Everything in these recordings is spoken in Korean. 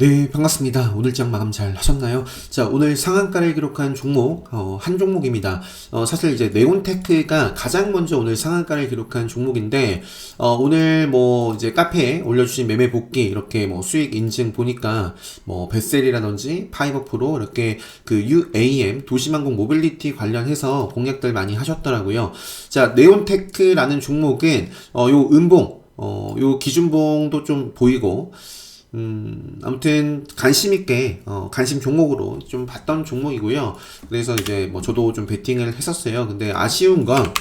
네, 반갑습니다. 오늘 장 마감 잘 하셨나요? 자, 오늘 상한가를 기록한 종목, 어, 한 종목입니다. 어, 사실 이제 네온테크가 가장 먼저 오늘 상한가를 기록한 종목인데, 어, 오늘 뭐 이제 카페에 올려주신 매매 복귀, 이렇게 뭐 수익 인증 보니까, 뭐 베셀이라든지 파이버 프로, 이렇게 그 UAM, 도시망공 모빌리티 관련해서 공략들 많이 하셨더라고요. 자, 네온테크라는 종목은, 어, 요 음봉, 어, 요 기준봉도 좀 보이고, 음, 아무튼 관심 있게 어, 관심 종목으로 좀 봤던 종목이고요. 그래서 이제 뭐 저도 좀 베팅을 했었어요. 근데 아쉬운 건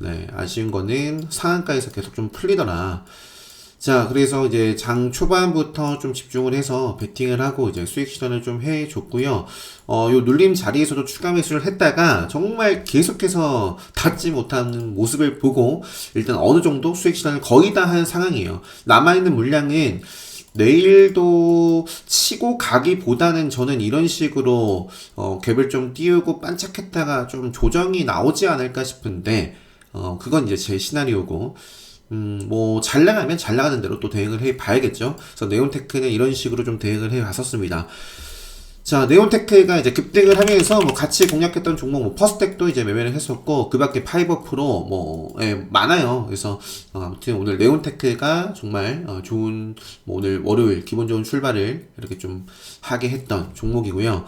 네, 아쉬운 거는 상한가에서 계속 좀 풀리더라. 자, 그래서 이제 장 초반부터 좀 집중을 해서 베팅을 하고 이제 수익 실현을 좀 해줬고요. 어, 요 눌림 자리에서도 추가 매수를 했다가 정말 계속해서 닿지 못하는 모습을 보고 일단 어느 정도 수익 실현을 거의 다 한 상황이에요. 남아있는 물량은 내일도 치고 가기보다는 저는 이런 식으로 어, 갭을 좀 띄우고 반짝했다가 좀 조정이 나오지 않을까 싶은데 어, 그건 이제 제 시나리오고 음, 뭐, 잘 나가면 잘 나가는 대로 또 대응을 해 봐야겠죠. 그래서 네온테크는 이런 식으로 좀 대응을 해 왔었습니다. 자, 네온테크가 이제 급등을 하면서 뭐 같이 공략했던 종목, 뭐 퍼스텍도 이제 매매를 했었고, 그 밖에 파이버 프로, 뭐, 예, 많아요. 그래서, 어, 아무튼 오늘 네온테크가 정말, 어, 좋은, 뭐 오늘 월요일 기본 좋은 출발을 이렇게 좀 하게 했던 종목이고요.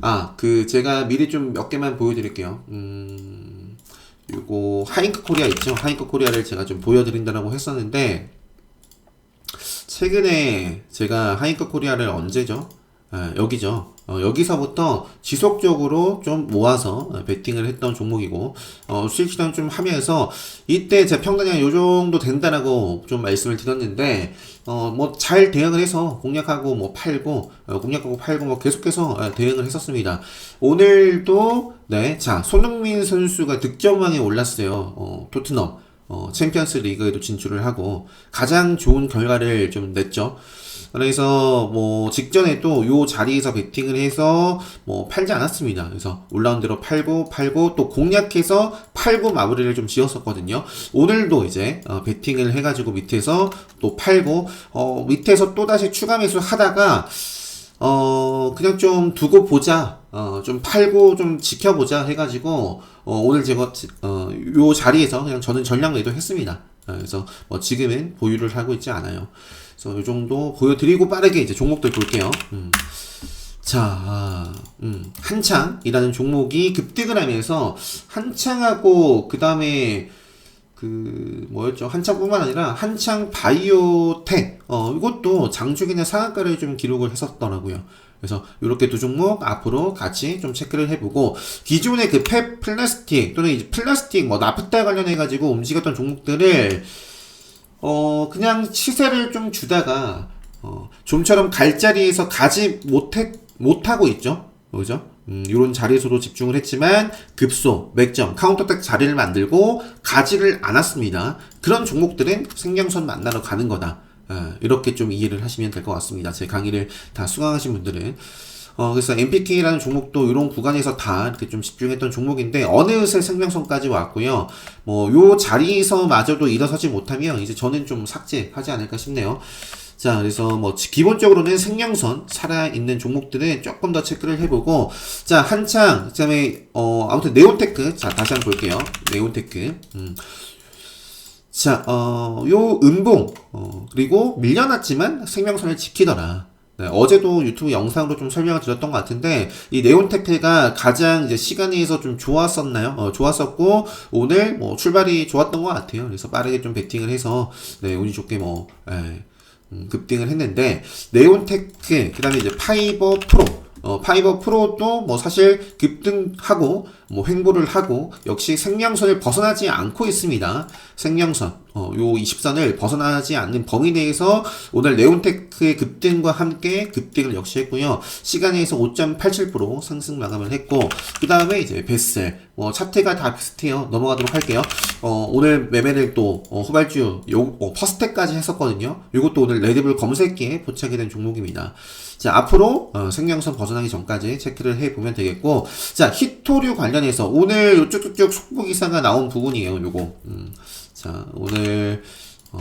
아, 그, 제가 미리 좀 몇 개만 보여드릴게요. 음, 요거, 하잉크 코리아 있죠? 하잉크 코리아를 제가 좀 보여드린다라고 했었는데, 최근에 제가 하잉크 코리아를 언제죠? 아, 여기죠. 어, 여기서부터 지속적으로 좀 모아서 어, 베팅을 했던 종목이고 어, 수익 실현 좀 하면서 이때 제 평단이 요 정도 된다라고 좀 말씀을 드렸는데 어, 뭐 잘 대응을 해서 공략하고 뭐 팔고 어, 공략하고 팔고 뭐 계속해서 어, 대응을 했었습니다. 오늘도 네, 자 손흥민 선수가 득점왕에 올랐어요. 어, 토트넘 어, 챔피언스 리그에도 진출을 하고 가장 좋은 결과를 좀 냈죠. 그래서 뭐 직전에도 요 자리에서 베팅을 해서 뭐 팔지 않았습니다. 그래서 올라온 대로 팔고 팔고 또 공략해서 팔고 마무리를 좀 지었었거든요. 오늘도 이제 어, 베팅을 해가지고 밑에서 또 팔고 어 밑에서 또 다시 추가 매수 하다가 어, 그냥 좀 두고 보자. 어, 좀 팔고 좀 지켜보자 해가지고, 어, 오늘 제가, 어, 요 자리에서 그냥 저는 전량 매도 했습니다. 어, 그래서 뭐 지금은 보유를 하고 있지 않아요. 그래서 요 정도 보여드리고 빠르게 이제 종목들 볼게요. 음. 자, 음, 한창이라는 종목이 급등을 하면서 한창하고 그 다음에 그 뭐였죠 한창뿐만 아니라 한창 바이오텍 어 이것도 장중이나 상한가를 좀 기록을 했었더라고요. 그래서 이렇게 두 종목 앞으로 같이 좀 체크를 해보고 기존의 그폐 플라스틱 또는 이제 플라스틱 뭐 나프타 관련해 가지고 움직였던 종목들을 어 그냥 시세를 좀 주다가 어 좀처럼 갈 자리에서 가지 못해 못하고 있죠. 그죠? 음, 이런 자리에서도 집중을 했지만 급소, 맥점, 카운터택 자리를 만들고 가지를 않았습니다. 그런 종목들은 생명선 만나러 가는 거다. 어, 이렇게 좀 이해를 하시면 될 것 같습니다. 제 강의를 다 수강하신 분들은. 어, 그래서 MPK라는 종목도 이런 구간에서 다 이렇게 좀 집중했던 종목인데, 어느새 생명선까지 왔고요. 뭐, 요 자리에서마저도 일어서지 못하면, 이제 저는 좀 삭제하지 않을까 싶네요. 자, 그래서 뭐 기본적으로는 생명선 살아 있는 종목들은 조금 더 체크를 해보고 자, 한창 그다음에 어 아무튼 네온테크 자, 다시 한번 볼게요. 네온테크. 음. 자, 어, 요 음봉, 어, 그리고 밀려났지만 생명선을 지키더라. 네, 어제도 유튜브 영상으로 좀 설명을 드렸던 것 같은데, 이 네온테크가 가장 이제 시간에서 좀 좋았었나요? 어, 좋았었고, 오늘 뭐 출발이 좋았던 것 같아요. 그래서 빠르게 좀 베팅을 해서, 네, 운이 좋게 뭐, 에, 음, 급등을 했는데 네온테크 그다음에 이제 파이버 프로 어, 파이버 프로도 뭐 사실 급등하고 뭐 횡보를 하고 역시 생명선을 벗어나지 않고 있습니다. 생명선 어, 요 20선을 벗어나지 않는 범위 내에서 오늘 네온테크의 급등과 함께 급등을 역시 했고요. 시간에서 5.87% 상승 마감을 했고 그 다음에 이제 베셀 뭐 차트가 다 비슷해요. 넘어가도록 할게요. 어, 오늘 매매를 또 어, 후발주 요 어, 퍼스텍까지 했었거든요. 요것도 오늘 레드불 검색기에 포착이 된 종목입니다. 자 앞으로 어, 생명선 벗어나기 전까지 체크를 해보면 되겠고 자 히토류 관련 해서 오늘 쭉쭉쭉 속보 기사가 나온 부분이에요. 요거 음. 자, 오늘, 어,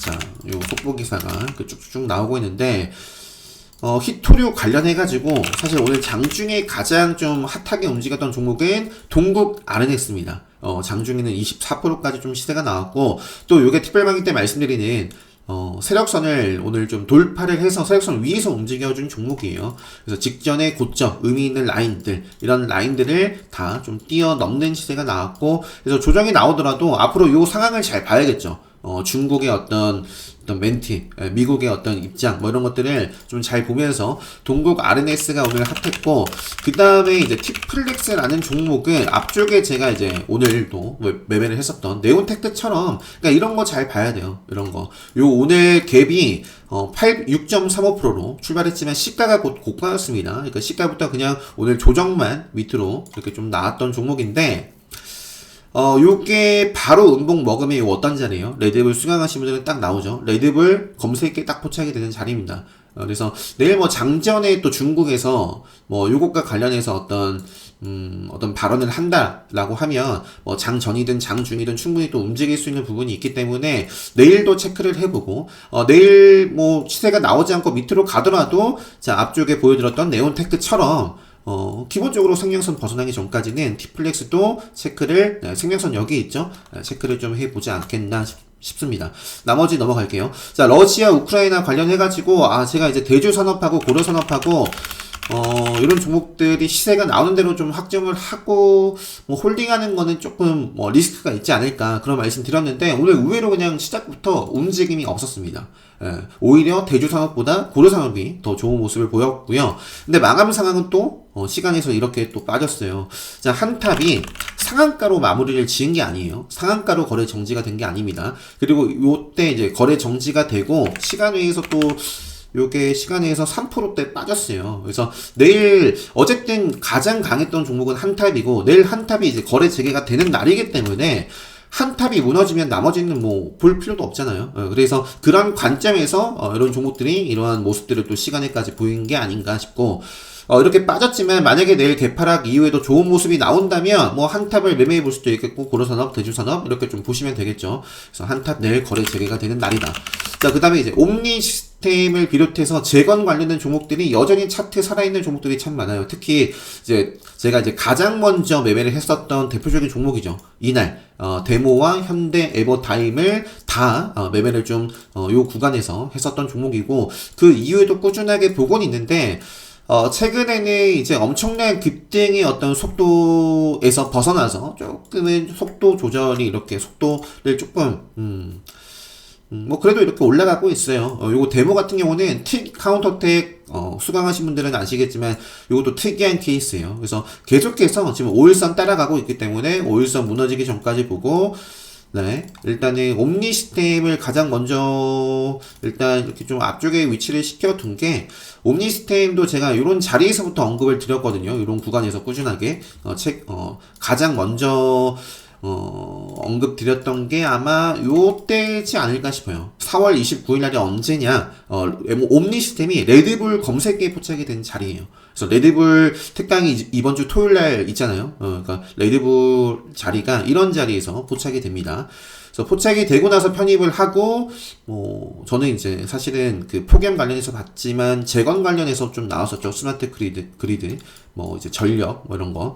자, 요 속보 기사가 그 쭉쭉 나오고 있는데 어, 히토류 관련해가지고 사실 오늘 장중에 가장 좀 핫하게 움직였던 종목은 동국 RNX입니다. 어, 장중에는 24%까지 좀 시세가 나왔고 또 요게 특별방위 때 말씀드리는 어, 세력선을 오늘 좀 돌파를 해서 세력선 위에서 움직여준 종목이에요. 그래서 직전에 고점, 의미 있는 라인들, 이런 라인들을 다 좀 뛰어넘는 시세가 나왔고, 그래서 조정이 나오더라도 앞으로 요 상황을 잘 봐야겠죠. 어, 중국의 어떤 어떤 멘티, 예, 미국의 어떤 입장, 뭐 이런 것들을 좀 잘 보면서 동국 RNS가 오늘 핫했고, 그 다음에 이제 티플렉스라는 종목은 앞쪽에 제가 이제 오늘도 매- 매매를 했었던 네온테크처럼, 그러니까 이런 거 잘 봐야 돼요. 이런 거. 요 오늘 갭이 어, 8, 6.35%로 출발했지만 시가가 곧 고가였습니다. 그러니까 시가부터 그냥 오늘 조정만 밑으로 이렇게 좀 나왔던 종목인데, 어, 요게 바로 음봉 요 어떤 자리예요? 레드불 수강하신 분들은 딱 나오죠. 레드불 검색에 딱 포착이 되는 자리입니다. 어, 그래서 내일 뭐 장전에 또 중국에서 뭐 요것과 관련해서 어떤 음, 어떤 발언을 한다라고 하면 뭐 장전이든 장중이든 충분히 또 움직일 수 있는 부분이 있기 때문에 내일도 체크를 해보고 어, 내일 뭐 시세가 나오지 않고 밑으로 가더라도 자 앞쪽에 보여드렸던 네온테크처럼 어, 기본적으로 생명선 벗어나기 전까지는 티플렉스도 체크를, 네, 생명선 여기 있죠? 네, 체크를 좀 해보지 않겠나 싶, 싶습니다. 나머지 넘어갈게요. 자, 러시아, 우크라이나 관련해가지고, 아, 제가 이제 대주 산업하고 고려 산업하고, 어, 이런 종목들이 시세가 나오는 대로 좀 확정을 하고, 뭐, 홀딩하는 거는 조금, 뭐, 리스크가 있지 않을까, 그런 말씀 드렸는데, 오늘 의외로 그냥 시작부터 움직임이 없었습니다. 예, 오히려 대주 산업보다 고려 산업이 더 좋은 모습을 보였고요. 근데 마감 상황은 또 어, 시간에서 이렇게 또 빠졌어요. 자, 한탑이 상한가로 마무리를 지은 게 아니에요. 상한가로 거래 정지가 된 게 아닙니다. 그리고 요때 이제 거래 정지가 되고 시간 외에서 또 요게 시간에서 3%대 빠졌어요. 그래서 내일 어쨌든 가장 강했던 종목은 한탑이고 내일 한탑이 이제 거래 재개가 되는 날이기 때문에 한 탑이 무너지면 나머지는 뭐 볼 필요도 없잖아요. 어, 그래서 그런 관점에서 어, 이런 종목들이 이러한 모습들을 또 시간에까지 보인 게 아닌가 싶고 어, 이렇게 빠졌지만 만약에 내일 개파락 이후에도 좋은 모습이 나온다면 뭐 한 탑을 매매해 볼 수도 있겠고 고려산업, 대주산업 이렇게 좀 보시면 되겠죠. 그래서 한탑 내일 거래 재개가 되는 날이다. 자, 그 다음에 이제 옴니 시스템을 비롯해서 재건 관련된 종목들이 여전히 차트에 살아있는 종목들이 참 많아요. 특히 이제 제가 이제 가장 먼저 매매를 했었던 대표적인 종목이죠. 이날 어, 데모와 현대 에버타임을 다 어, 매매를 좀 어, 요 구간에서 했었던 종목이고 그 이후에도 꾸준하게 보곤 있는데 어, 최근에는 이제 엄청난 급등의 어떤 속도에서 벗어나서 조금은 속도 조절이 이렇게 속도를 조금, 음, 음, 뭐 그래도 이렇게 올라가고 있어요. 어, 요거 데모 같은 경우는 틱 카운터텍 어, 수강하신 분들은 아시겠지만 요것도 특이한 케이스예요. 그래서 계속해서 지금 5일선 따라가고 있기 때문에 5일선 무너지기 전까지 보고 네. 일단은 옴니 시스템을 가장 먼저 일단 이렇게 좀 앞쪽에 위치를 시켜둔 게 옴니 시스템도 제가 이런 자리에서부터 언급을 드렸거든요. 이런 구간에서 꾸준하게 어, 책 어, 가장 먼저 어, 언급 드렸던 게 아마 요때지 않을까 싶어요. 4월 29일 날이 언제냐? 어, 옴니 시스템이 레드불 검색에 포착이 된 자리예요. 그래서 레드불 특강이 이- 이번 주 토요일 날 있잖아요. 어, 그러니까 레드불 자리가 이런 자리에서 포착이 됩니다. 그래서 포착이 되고 나서 편입을 하고 뭐 저는 이제 사실은 그 폭염 관련해서 봤지만 재건 관련해서 좀 나왔었죠. 스마트 그리드 그리드 뭐 이제 전력 뭐 이런 거.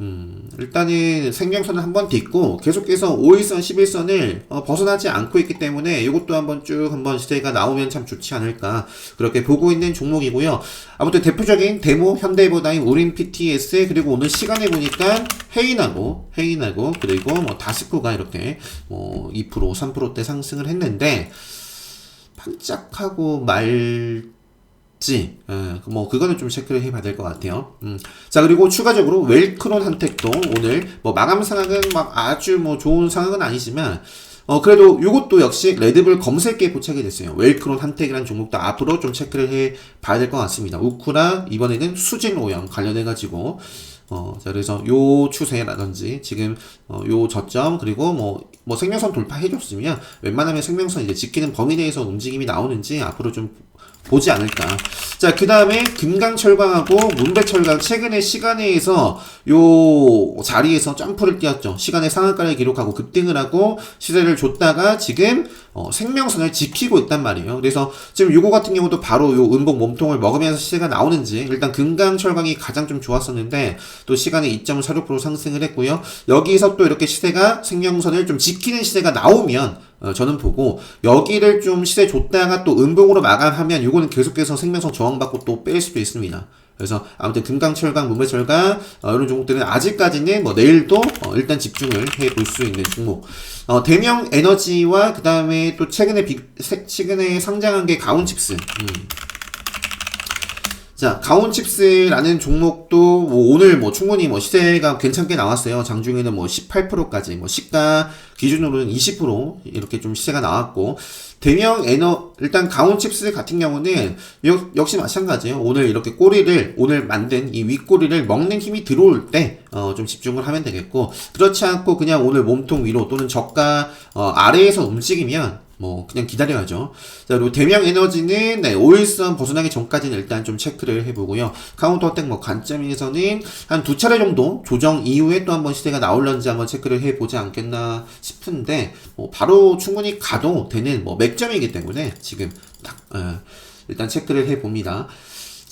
음, 일단은 생명선을 한 번 딛고 계속해서 5일선, 11선을 어, 벗어나지 않고 있기 때문에 이것도 한번 쭉 한번 시세가 나오면 참 좋지 않을까 그렇게 보고 있는 종목이고요. 아무튼 대표적인 데모, 현대보다임, 우린 PTS 그리고 오늘 시간에 보니까 헤인하고 헤인하고 그리고 뭐 다스코가 이렇게 뭐 2% 3%대 상승을 했는데 반짝하고 말 지, 예, 뭐 그거는 좀 체크를 해봐야 될 것 같아요. 음. 자 그리고 추가적으로 웰크론 한택도 오늘 뭐 마감 상황은 막 아주 뭐 좋은 상황은 아니지만 어 그래도 이것도 역시 레드불 검색기에 포착이 됐어요. 웰크론 한택이라는 종목도 앞으로 좀 체크를 해 봐야 될 것 같습니다. 우쿠라 이번에는 수진 오염 관련해 가지고 어, 자, 그래서 요 추세라든지, 지금, 어, 요 저점, 그리고 뭐, 뭐 생명선 돌파해줬으면, 웬만하면 생명선 이제 지키는 범위 내에서 움직임이 나오는지 앞으로 좀 보지 않을까. 자, 그 다음에 금강철강하고 문배철강 최근에 시간에서 요 자리에서 점프를 뛰었죠. 시간의 상한가를 기록하고 급등을 하고 시세를 줬다가 지금 어, 생명선을 지키고 있단 말이에요. 그래서 지금 요거 같은 경우도 바로 요 음봉 몸통을 먹으면서 시세가 나오는지 일단 금강 철강이 가장 좀 좋았었는데 또 시간에 2.46% 상승을 했고요. 여기서 또 이렇게 시세가 생명선을 좀 지키는 시세가 나오면 어, 저는 보고 여기를 좀 시세 줬다가 또 음봉으로 마감하면 요거는 계속해서 생명선 저항받고 또 뺄 수도 있습니다. 그래서 아무튼 금강 철강, 문배 철강 어, 이런 종목들은 아직까지는 뭐 내일도 어, 일단 집중을 해볼 수 있는 종목. 어, 대명 에너지와 그 다음에 또 최근에 비, 세- 최근에 상장한 게 가온칩스. 음. 자, 가온칩스라는 종목도 뭐 오늘 뭐 충분히 뭐 시세가 괜찮게 나왔어요. 장중에는 뭐 18%까지 뭐 시가 기준으로는 20% 이렇게 좀 시세가 나왔고 대명 에너 일단 가온칩스 같은 경우는 역, 역시 마찬가지예요. 오늘 이렇게 꼬리를 오늘 만든 이 윗꼬리를 먹는 힘이 들어올 때 어, 좀 집중을 하면 되겠고 그렇지 않고 그냥 오늘 몸통 위로 또는 저가 어, 아래에서 움직이면 뭐 그냥 기다려야죠. 자 그리고 대명 에너지는 네, 5일선 벗어나기 전까지는 일단 좀 체크를 해보고요. 카운터 어택 뭐 관점에서는 한 두 차례 정도 조정 이후에 또 한번 시세가 나올런지 한번 체크를 해보지 않겠나 싶은데 뭐 바로 충분히 가도 되는 뭐 맥점이기 때문에 지금 딱 어, 일단 체크를 해봅니다.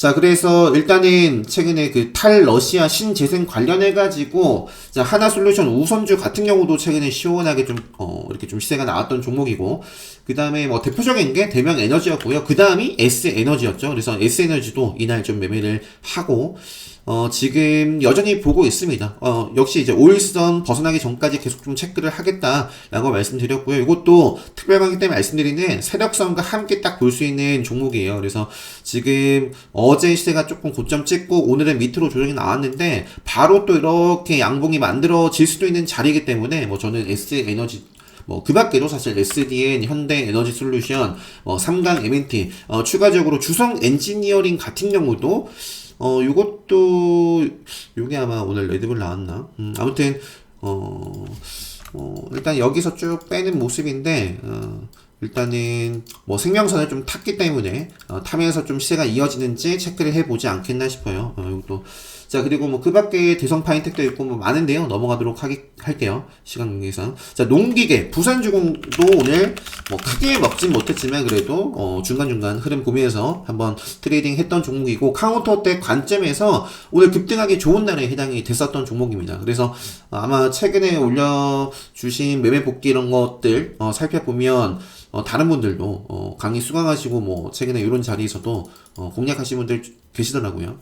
자, 그래서 일단은 최근에 그 탈러시아 신재생 관련해가지고, 자, 하나솔루션 우선주 같은 경우도 최근에 시원하게 좀, 어, 이렇게 좀 시세가 나왔던 종목이고, 그 다음에 뭐 대표적인 게 대명 에너지였고요. 그 다음이 S 에너지였죠. 그래서 S 에너지도 이날 좀 매매를 하고, 어, 지금 여전히 보고 있습니다. 어, 역시 이제 5일선 벗어나기 전까지 계속 좀 체크를 하겠다라고 말씀드렸고요. 이것도 특별 강의 때 말씀드리는 세력선과 함께 딱 볼 수 있는 종목이에요. 그래서 지금 어제 시세가 조금 고점 찍고 오늘은 밑으로 조정이 나왔는데 바로 또 이렇게 양봉이 만들어질 수도 있는 자리이기 때문에 뭐 저는 S 에너지 뭐, 그 밖에도 사실 SDN, 현대 에너지 솔루션, 어, 삼강 MNT, 어, 추가적으로 주성 엔지니어링 같은 경우도, 어, 요것도, 요게 아마 오늘 레드불 나왔나? 음, 아무튼, 어, 어, 일단 여기서 쭉 빼는 모습인데, 어, 일단은 뭐 생명선을 좀 탔기 때문에 어, 타면서 좀 시세가 이어지는지 체크를 해보지 않겠나 싶어요. 어, 이것도 자 그리고 뭐 그 밖에 대성 파인텍도 있고 뭐 많은데요. 넘어가도록 하기, 할게요. 시간 관계상 자 농기계 부산주공도 오늘 뭐 크게 먹진 못했지만 그래도 어, 중간중간 흐름 보면서 한번 트레이딩 했던 종목이고 카운터 때 관점에서 오늘 급등하기 좋은 날에 해당이 됐었던 종목입니다. 그래서 아마 최근에 올려주신 매매 복귀 이런 것들 어, 살펴보면 어, 다른 분들도 어, 강의 수강하시고 뭐 최근에 이런 자리에서도 어, 공략하신 분들 계시더라고요.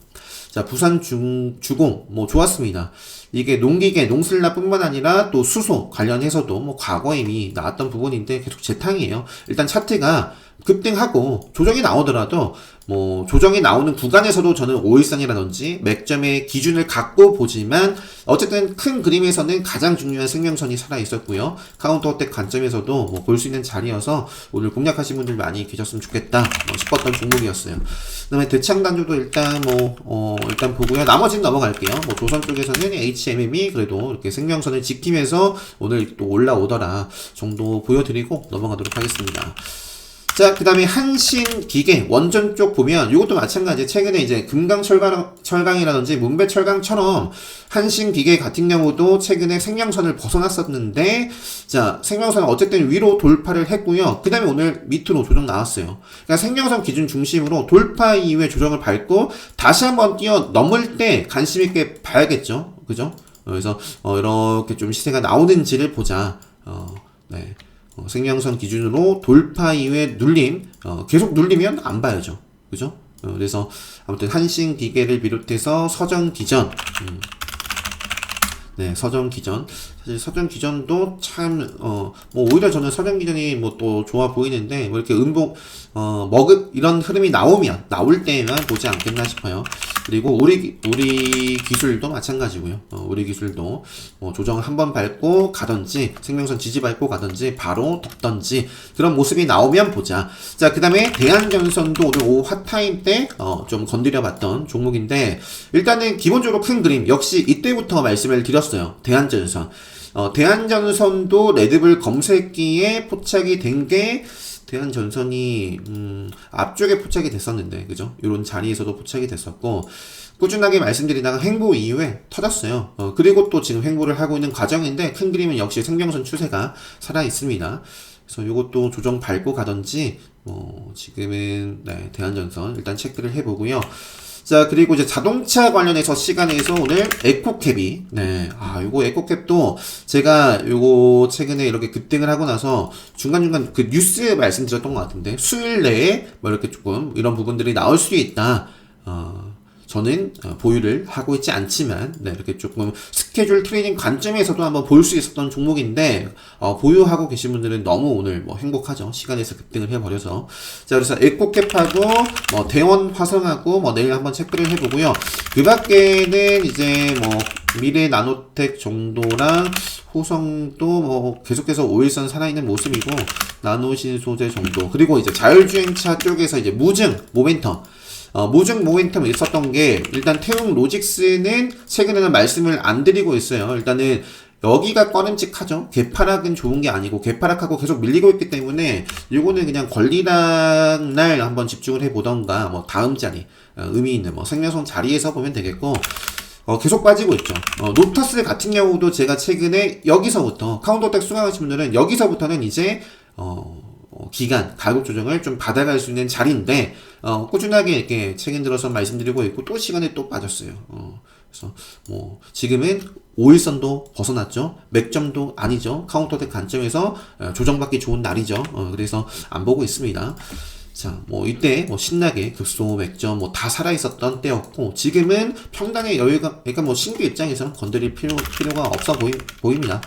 자, 부산 중, 주공, 뭐, 좋았습니다. 이게 농기계, 농슬라뿐만 아니라 또 수소 관련해서도 뭐, 과거에 이미 나왔던 부분인데 계속 재탕이에요. 일단 차트가 급등하고 조정이 나오더라도 뭐 조정이 나오는 구간에서도 저는 5일선이라든지 맥점의 기준을 갖고 보지만 어쨌든 큰 그림에서는 가장 중요한 생명선이 살아 있었고요. 카운터 어택 관점에서도 뭐 볼 수 있는 자리여서 오늘 공략하신 분들 많이 계셨으면 좋겠다 뭐 싶었던 종목이었어요. 그다음에 대창단조도 일단 뭐 어, 일단 보고요. 나머지는 넘어갈게요. 뭐 조선 쪽에서는 HMM이 그래도 이렇게 생명선을 지키면서 오늘 또 올라오더라 정도 보여드리고 넘어가도록 하겠습니다. 자, 그 다음에 한신 기계, 원전 쪽 보면, 이것도 마찬가지. 최근에 이제 금강 철강, 철강이라든지 문배 철강처럼 한신 기계 같은 경우도 최근에 생명선을 벗어났었는데, 자, 생명선은 어쨌든 위로 돌파를 했고요. 그 다음에 오늘 밑으로 조정 나왔어요. 그러니까 생명선 기준 중심으로 돌파 이후에 조정을 밟고, 다시 한번 뛰어 넘을 때 관심 있게 봐야겠죠. 그죠? 어, 그래서, 어, 이렇게 좀 시세가 나오는지를 보자. 어, 네. 어, 생명선 기준으로 돌파 이후에 눌림, 어, 계속 눌리면 안 봐야죠. 그죠? 어, 그래서 아무튼 한신 기계를 비롯해서 서정 기전, 음, 네, 서정 기전. 사실 서정 기전도 참, 어, 뭐, 오히려 저는 서정 기전이 뭐 또 좋아 보이는데, 뭐 이렇게 음봉, 어, 먹을, 이런 흐름이 나오면, 나올 때만 보지 않겠나 싶어요. 그리고 우리, 기- 우리 기술도 마찬가지고요. 어, 우리 기술도 뭐 조정을 한번 밟고 가든지, 생명선 지지 밟고 가든지, 바로 덮든지, 그런 모습이 나오면 보자. 자, 그 다음에 대한전선도 오늘 오후 핫타임 때, 어, 좀 건드려 봤던 종목인데, 일단은 기본적으로 큰 그림, 역시 이때부터 말씀을 드렸어요. 대한전선. 어, 대한전선도 레드불 검색기에 포착이 된 게, 대한 전선이 음, 앞쪽에 포착이 됐었는데 그죠? 이런 자리에서도 포착이 됐었고 꾸준하게 말씀드리다가 행보 이후에 터졌어요. 어, 그리고 또 지금 행보를 하고 있는 과정인데 큰 그림은 역시 생명선 추세가 살아 있습니다. 그래서 이것도 조정 밟고 가든지 뭐 지금은 네, 대한전선 일단 체크를 해보고요. 자 그리고 이제 자동차 관련해서 시간에서 오늘 에코캡이 네 아 요거 에코캡도 제가 요거 최근에 이렇게 급등을 하고 나서 중간중간 그 뉴스에 말씀드렸던 것 같은데 수일 내에 뭐 이렇게 조금 이런 부분들이 나올 수 있다. 어 저는 어, 보유를 하고 있지 않지만 네, 이렇게 조금 스케줄 트레이닝 관점에서도 한번 볼 수 있었던 종목인데 어, 보유하고 계신 분들은 너무 오늘 뭐 행복하죠. 시간에서 급등을 해버려서. 자 그래서 에코캡하고 뭐 대원 화성하고 뭐 내일 한번 체크를 해보고요. 그 밖에는 이제 뭐 미래 나노텍 정도랑 호성도 뭐 계속해서 5일선 살아있는 모습이고 나노신 소재 정도 그리고 이제 자율주행차 쪽에서 이제 무증 모멘텀 어, 무증 모멘텀 있었던 게 일단 태웅 로직스는 최근에는 말씀을 안 드리고 있어요. 일단은 여기가 꺼림칙하죠. 개파락은 좋은 게 아니고 개파락하고 계속 밀리고 있기 때문에 이거는 그냥 권리당 날 한번 집중을 해보던가 뭐 다음 자리 어, 의미 있는 뭐 생명성 자리에서 보면 되겠고 어, 계속 빠지고 있죠. 어, 노타스 같은 경우도 제가 최근에 여기서부터 카운터텍 수강하신 분들은 여기서부터는 이제 어, 어, 기간, 가격 조정을 좀 받아갈 수 있는 자리인데, 어, 꾸준하게 이렇게 최근 들어서 말씀드리고 있고, 또 시간에 또 빠졌어요. 어, 그래서, 뭐, 지금은 5일선도 벗어났죠. 맥점도 아니죠. 카운터텍 관점에서 어, 조정받기 좋은 날이죠. 어, 그래서 안 보고 있습니다. 자, 뭐 이때 뭐 신나게 급소 맥점 뭐 다 살아 있었던 때였고 지금은 평단의 여유가 그러니까 뭐 신규 입장에서는 건드릴 필요 필요가 없어 보이, 보입니다.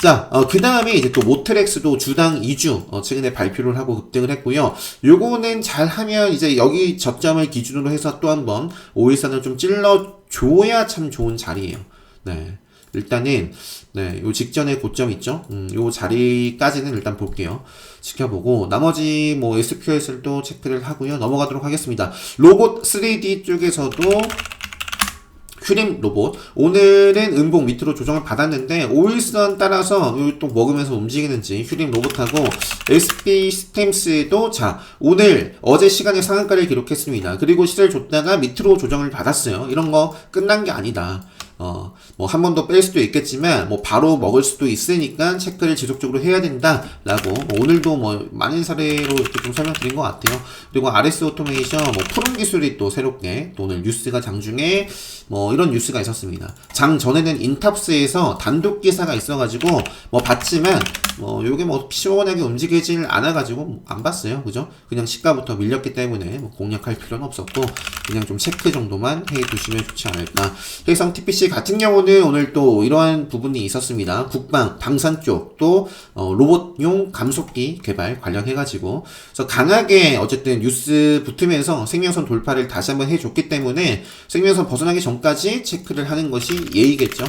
자, 어, 그 다음에 이제 또 모트렉스도 주당 2주, 어, 최근에 발표를 하고 급등을 했고요. 요거는 잘 하면 이제 여기 저점을 기준으로 해서 또 한번 5일선을 좀 찔러줘야 참 좋은 자리예요. 네. 일단은, 네, 요 직전에 고점 있죠? 음, 요 자리까지는 일단 볼게요. 지켜보고, 나머지 뭐 SQS를 체크를 하고요. 넘어가도록 하겠습니다. 로봇 3D 쪽에서도 휴림 로봇 오늘은 음봉 밑으로 조정을 받았는데 5일선 따라서 또 먹으면서 움직이는지 휴림 로봇하고 SB 스템스도 자 오늘 어제 시간에 상한가를 기록했습니다 그리고 시세를 줬다가 밑으로 조정을 받았어요 이런 거 끝난 게 아니다 어, 뭐, 한 번 더 뺄 수도 있겠지만, 뭐, 바로 먹을 수도 있으니까 체크를 지속적으로 해야 된다. 라고, 뭐 오늘도 뭐, 많은 사례로 이렇게 좀 설명드린 것 같아요. 그리고 RS 오토메이션, 뭐, 푸른 기술이 또 새롭게, 또 오늘 뉴스가 장중에, 뭐, 이런 뉴스가 있었습니다. 장 전에는 인탑스에서 단독 기사가 있어가지고, 뭐, 봤지만, 뭐, 요게 뭐, 시원하게 움직이질 않아가지고, 안 봤어요. 그죠? 그냥 시가부터 밀렸기 때문에, 뭐, 공략할 필요는 없었고, 그냥 좀 체크 정도만 해 두시면 좋지 않을까. 해성 TPC 같은 경우는 오늘 또 이러한 부분이 있었습니다. 국방, 방산 쪽 또 어, 로봇용 감속기 개발 관련해가지고 그래서 강하게 어쨌든 뉴스 붙으면서 생명선 돌파를 다시 한번 해줬기 때문에 생명선 벗어나기 전까지 체크를 하는 것이 예의겠죠.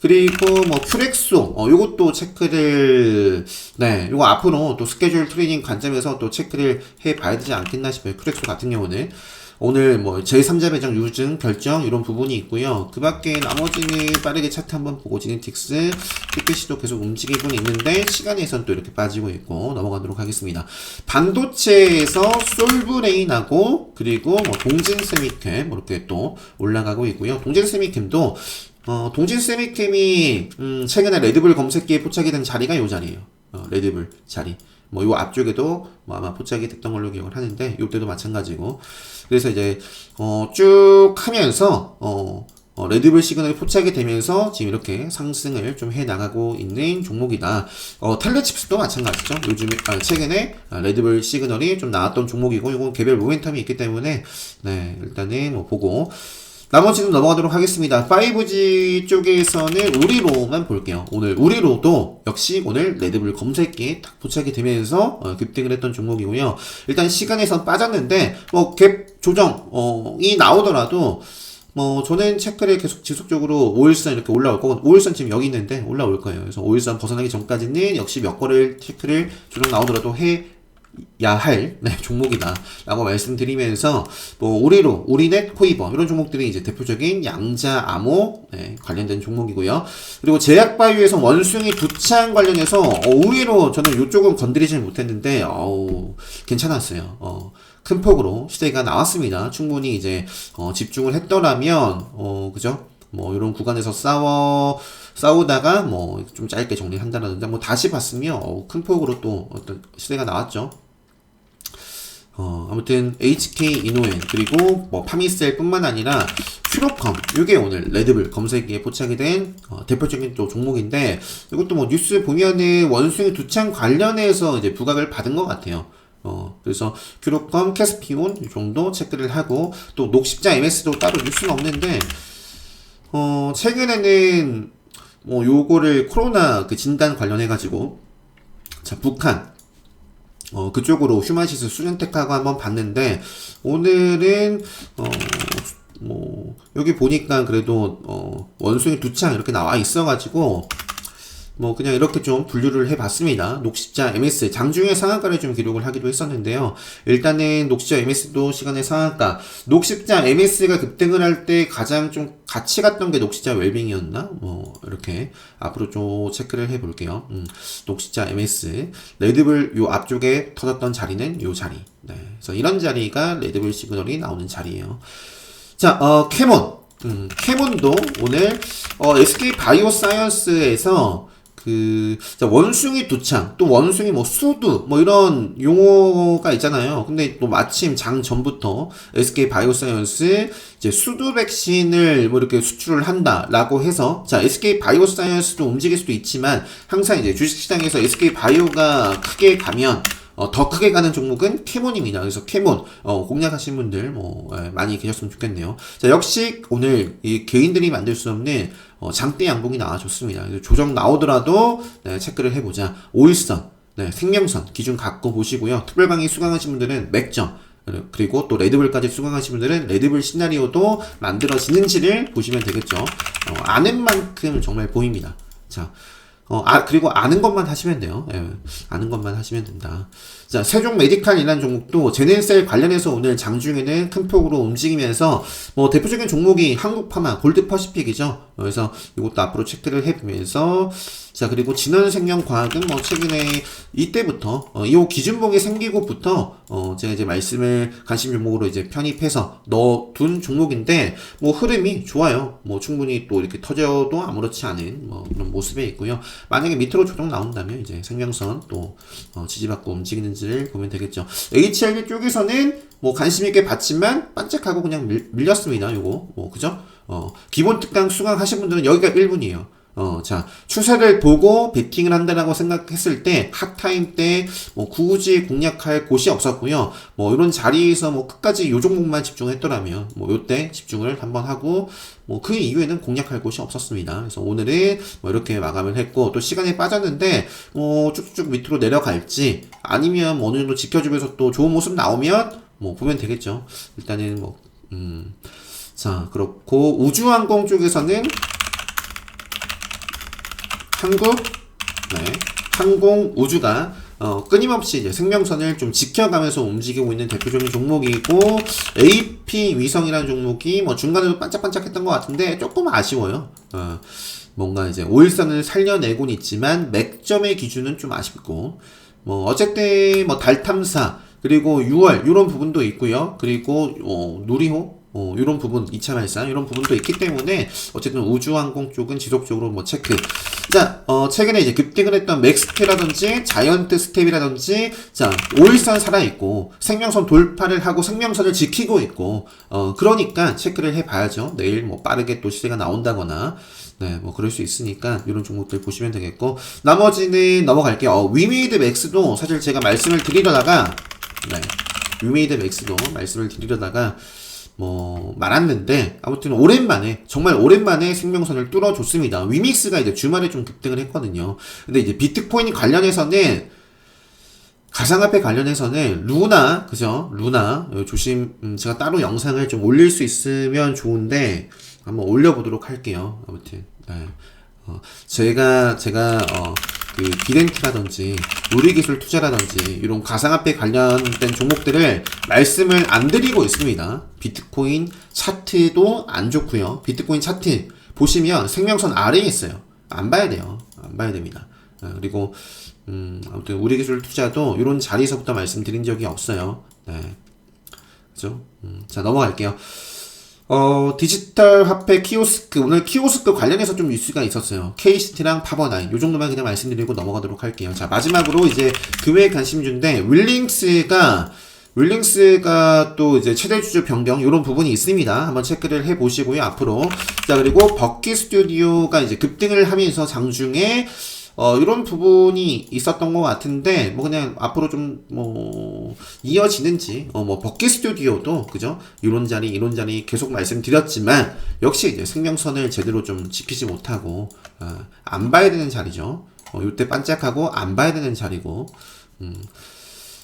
그리고 뭐 큐렉소 어 요것도 체크를 네 요거 앞으로 또 스케줄 트레이닝 관점에서 또 체크를 해 봐야 되지 않겠나 싶어요 큐렉소 같은 경우는 오늘 뭐 제3자 배정 유증 결정 이런 부분이 있고요. 그 밖에 나머지는 빠르게 차트 한번 보고 지네틱스, PPC도 계속 움직이고 있는데 시간에선 또 이렇게 빠지고 있고 넘어가도록 하겠습니다. 반도체에서 솔브레인하고 그리고 뭐 동진 세미캠 이렇게 또 올라가고 있고요. 동진 세미캠도 어, 동진 세미캠이 음, 최근에 레드불 검색기에 포착이 된 자리가 이 자리예요. 어, 레드불 자리. 뭐 요 앞쪽에도 뭐 아마 포착이 됐던 걸로 기억을 하는데 요때도 마찬가지고 그래서 이제 어, 쭉 하면서 어, 어, 레드불 시그널이 포착이 되면서 지금 이렇게 상승을 좀 해 나가고 있는 종목이다. 어, 텔레칩스도 마찬가지죠. 요즘에 아, 최근에 레드불 시그널이 좀 나왔던 종목이고 이건 개별 모멘텀이 있기 때문에 네 일단은 뭐 보고 나머지는 넘어가도록 하겠습니다. 5G 쪽에서는 우리로만 볼게요. 오늘 우리로도 역시 오늘 레드불 검색기에 딱 도착이 되면서 어, 급등을 했던 종목이고요. 일단 시간에선 빠졌는데 뭐 갭 조정이 나오더라도 뭐 저는 체크를 계속 지속적으로 5일선 이렇게 올라올 거고 5일선 지금 여기 있는데 올라올 거예요. 그래서 5일선 벗어나기 전까지는 역시 몇 거를 체크를 조정 나오더라도 해 야할 네, 종목이다 라고 말씀드리면서 뭐 우리로 우리넷 코이버 이런 종목들이 이제 대표적인 양자 암호 네, 관련된 종목이고요. 그리고 제약바이오에서 원숭이 두창 관련해서 어, 의외로 저는 이쪽은 건드리지 못했는데 어우 괜찮았어요. 어, 큰 폭으로 시대가 나왔습니다. 충분히 이제 어, 집중을 했더라면 어, 그죠? 뭐 이런 구간에서 싸워 싸우다가 뭐 좀 짧게 정리한다라든지 뭐 다시 봤으면 어, 큰 폭으로 또 어떤 시대가 나왔죠. 어, 아무튼 HK 이노엔 그리고 뭐 파미셀뿐만 아니라 큐로컴 이게 오늘 레드불 검색기에 포착이 된 어, 대표적인 또 종목인데 이것도 뭐 뉴스 보면은 원숭이 두창 관련해서 이제 부각을 받은 것 같아요. 어, 그래서 큐로컴, 캐스피온 이 정도 체크를 하고 또 녹십자 MS도 따로 뉴스는 없는데 어, 최근에는 뭐 요거를 코로나 그 진단 관련해 가지고 자 북한 어, 그쪽으로 휴마시스 수련택하고 한번 봤는데, 오늘은, 어, 뭐, 여기 보니까 그래도, 어, 원숭이 두 창 이렇게 나와 있어가지고, 뭐, 그냥 이렇게 좀 분류를 해봤습니다. 녹십자 MS, 장중에 상한가를 좀 기록을 하기도 했었는데요. 일단은 녹십자 MS도 시간의 상한가, 녹십자 MS가 급등을 할 때 가장 좀 같이 갔던 게 녹십자 웰빙이었나? 뭐, 이렇게 앞으로 좀 체크를 해볼게요. 음, 녹십자 MS, 레드불 요 앞쪽에 터졌던 자리는 요 자리. 네. 그래서 이런 자리가 레드불 시그널이 나오는 자리예요. 자, 어, 캐몬. 음, 캐몬도 오늘, 어, SK 바이오사이언스에서 그, 자, 원숭이 두창, 또 원숭이 뭐 수두, 뭐 이런 용어가 있잖아요. 근데 또 마침 장 전부터 SK 바이오사이언스 이제 수두 백신을 뭐 이렇게 수출을 한다라고 해서, 자, SK 바이오사이언스도 움직일 수도 있지만, 항상 이제 주식시장에서 SK 바이오가 크게 가면, 어, 더 크게 가는 종목은 캐몬입니다. 그래서 캐몬 어, 공략하신 분들 뭐 예, 많이 계셨으면 좋겠네요. 자 역시 오늘 이 개인들이 만들 수 없는 어, 장대 양봉이 나와줬습니다. 조정 나오더라도 네, 체크를 해보자. 오일선, 네, 생명선 기준 갖고 보시고요. 특별 강의 수강하신 분들은 맥점 그리고 또 레드불까지 수강하신 분들은 레드불 시나리오도 만들어지는지를 보시면 되겠죠. 어, 아는 만큼 정말 보입니다. 자. 어, 아, 그리고 아는 것만 하시면 돼요. 예, 아는 것만 하시면 된다. 자, 세종 메디칼이라는 종목도 제넨셀 관련해서 오늘 장중에는 큰 폭으로 움직이면서 뭐 대표적인 종목이 한국파마, 골드퍼시픽이죠. 그래서 이것도 앞으로 체크를 해보면서 자, 그리고 진원생명과학은 뭐 최근에 이때부터 어, 이 기준봉이 생기고부터 어, 제가 이제 말씀을 관심 종목으로 이제 편입해서 넣어둔 종목인데 뭐 흐름이 좋아요. 뭐 충분히 또 이렇게 터져도 아무렇지 않은 뭐 그런 모습에 있고요. 만약에 밑으로 조정 나온다면 이제 생명선 또 어, 지지받고 움직이는지 를 보면 되겠죠. HLB 쪽에서는 뭐 관심 있게 봤지만 반짝하고 그냥 밀, 밀렸습니다. 요거 뭐 그죠? 어, 기본 특강 수강하신 분들은 여기가 1분이에요. 어, 자, 추세를 보고 베팅을 한다라고 생각했을 때, 핫타임 때, 뭐, 굳이 공략할 곳이 없었고요. 뭐, 이런 자리에서 뭐, 끝까지 요 종목만 집중했더라면, 뭐, 요때 집중을 한번 하고, 뭐, 그 이후에는 공략할 곳이 없었습니다. 그래서 오늘은 뭐, 이렇게 마감을 했고, 또 시간이 빠졌는데, 뭐, 쭉쭉 밑으로 내려갈지, 아니면 뭐 어느 정도 지켜주면서 또 좋은 모습 나오면, 뭐, 보면 되겠죠. 일단은 뭐, 음, 자, 그렇고, 우주항공 쪽에서는, 한국 네, 항공 우주가 어, 끊임없이 이제 생명선을 좀 지켜가면서 움직이고 있는 대표적인 종목이고 AP 위성이라는 종목이 뭐 중간에도 반짝반짝했던 것 같은데 조금 아쉬워요. 어, 뭔가 이제 오일선을 살려내곤 있지만 맥점의 기준은 좀 아쉽고 뭐 어쨌든 뭐 달 탐사 그리고 6월 이런 부분도 있고요. 그리고 어, 누리호 어, 이런 부분, 2차 발사, 이런 부분도 있기 때문에, 어쨌든 우주항공 쪽은 지속적으로 뭐 체크. 자, 어, 최근에 이제 급등을 했던 맥스테라든지, 자이언트 스텝이라든지, 자, 오일선 살아있고, 생명선 돌파를 하고 생명선을 지키고 있고, 어, 그러니까 체크를 해봐야죠. 내일 뭐 빠르게 또 시세가 나온다거나, 네, 뭐 그럴 수 있으니까 이런 종목들 보시면 되겠고 나머지는 넘어갈게요. 어, 위메이드 맥스도 사실 제가 말씀을 드리려다가 네, 위메이드 맥스도 말씀을 드리려다가 뭐 많았는데 아무튼 오랜만에 정말 오랜만에 생명선을 뚫어줬습니다. 위믹스가 이제 주말에 좀 급등을 했거든요. 근데 이제 비트코인 관련해서는 가상화폐 관련해서는 루나 그죠? 루나 조심 음, 제가 따로 영상을 좀 올릴 수 있으면 좋은데 한번 올려보도록 할게요. 아무튼 네. 어, 제가 제가 어, 그 비렌트라든지 우리기술 투자라든지 이런 가상화폐 관련된 종목들을 말씀을 안 드리고 있습니다. 비트코인 차트도 안 좋고요. 비트코인 차트 보시면 생명선 아래에 있어요. 안 봐야 돼요. 안 봐야 됩니다. 어, 그리고 음, 아무튼 우리 기술 투자도 이런 자리에서부터 말씀드린 적이 없어요. 네. 그죠? 음, 자 넘어갈게요. 어, 디지털 화폐 키오스크. 오늘 키오스크 관련해서 좀 뉴스가 있었어요. KCT랑 파버나인. 요 정도만 그냥 말씀드리고 넘어가도록 할게요. 자, 마지막으로 이제 금외 관심주인데, 윌링스가, 윌링스가 또 이제 최대 주주 변경, 요런 부분이 있습니다. 한번 체크를 해 보시고요, 앞으로. 자, 그리고 버키 스튜디오가 이제 급등을 하면서 장중에 어, 이런 부분이 있었던 것 같은데, 뭐, 그냥 앞으로 좀, 뭐, 이어지는지, 어, 뭐, 버킷 스튜디오도, 그죠? 이런 자리, 이런 자리 계속 말씀드렸지만, 역시 이제 생명선을 제대로 좀 지키지 못하고, 어, 안 봐야 되는 자리죠. 어, 요때 반짝하고 안 봐야 되는 자리고, 음.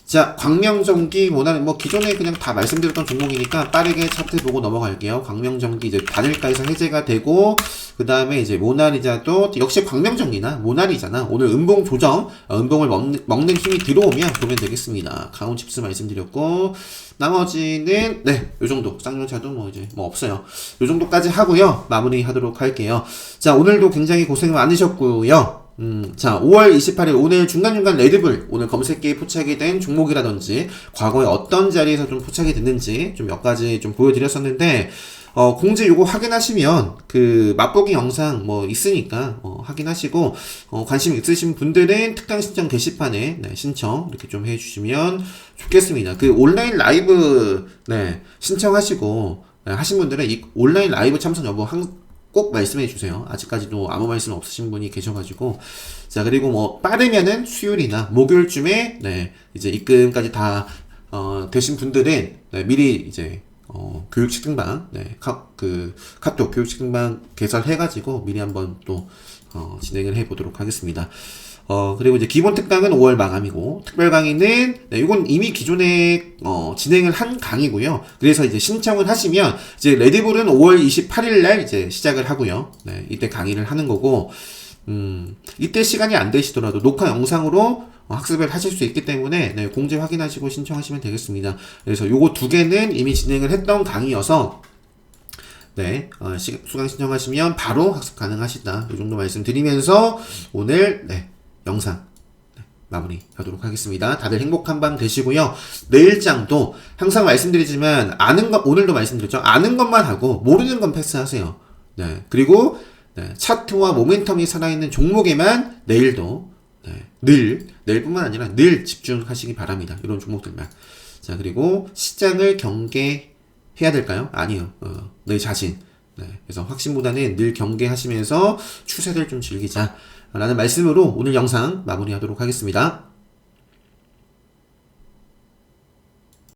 자, 광명전기, 뭐나는 뭐 기존에 그냥 다 말씀드렸던 종목이니까 빠르게 차트 보고 넘어갈게요. 광명전기 이제 단일가에서 해제가 되고, 그 다음에 이제 모나리자도 역시 광명전기나 모나리잖아. 오늘 음봉 조정, 어, 음봉을 먹는, 먹는 힘이 들어오면 보면 되겠습니다. 가온칩스 말씀드렸고, 나머지는, 네, 요 정도. 쌍용차도 뭐 이제 뭐 없어요. 요 정도까지 하고요. 마무리 하도록 할게요. 자, 오늘도 굉장히 고생 많으셨고요. 음, 자, 5월 28일 오늘 중간중간 레드불 오늘 검색기에 포착이 된 종목이라든지 과거에 어떤 자리에서 좀 포착이 됐는지 좀 몇 가지 좀 보여드렸었는데 어, 공지 요거 확인하시면 그 맛보기 영상 뭐 있으니까 어, 확인하시고 어, 관심 있으신 분들은 특강 신청 게시판에 네, 신청 이렇게 좀 해주시면 좋겠습니다. 그 온라인 라이브 네, 신청하시고 네, 하신 분들은 이 온라인 라이브 참석 여부 항, 꼭 말씀해 주세요. 아직까지도 아무 말씀 없으신 분이 계셔가지고. 자, 그리고 뭐, 빠르면은 수요일이나 목요일쯤에, 네, 이제 입금까지 다, 어, 되신 분들은, 네, 미리 이제, 어, 교육식 등반, 네, 카, 그, 카톡 교육식 등반 개설해가지고 미리 한번 또, 어, 진행을 해보도록 하겠습니다. 어, 그리고 이제 기본 특강은 5월 마감이고, 특별 강의는, 네, 이건 이미 기존에, 어, 진행을 한 강의고요. 그래서 이제 신청을 하시면, 이제 레드불은 5월 28일 날 이제 시작을 하고요. 네, 이때 강의를 하는 거고, 음, 이때 시간이 안 되시더라도 녹화 영상으로 어, 학습을 하실 수 있기 때문에, 네, 공지 확인하시고 신청하시면 되겠습니다. 그래서 요거 두 개는 이미 진행을 했던 강의여서, 네, 어, 시, 수강 신청하시면 바로 학습 가능하시다. 이 정도 말씀드리면서 오늘 네, 영상 네, 마무리 하도록 하겠습니다. 다들 행복한 밤 되시고요. 내일장도 항상 말씀드리지만 아는 것 오늘도 말씀드렸죠. 아는 것만 하고 모르는 건 패스하세요. 네, 그리고 네, 차트와 모멘텀이 살아있는 종목에만 내일도 네, 늘 내일뿐만 아니라 늘 집중하시기 바랍니다. 이런 종목들만. 자 그리고 시장을 경계 해야 될까요? 아니요. 어, 내 자신. 네, 그래서 확신보다는 늘 경계하시면서 추세를 좀 즐기자. 라는 말씀으로 오늘 영상 마무리하도록 하겠습니다.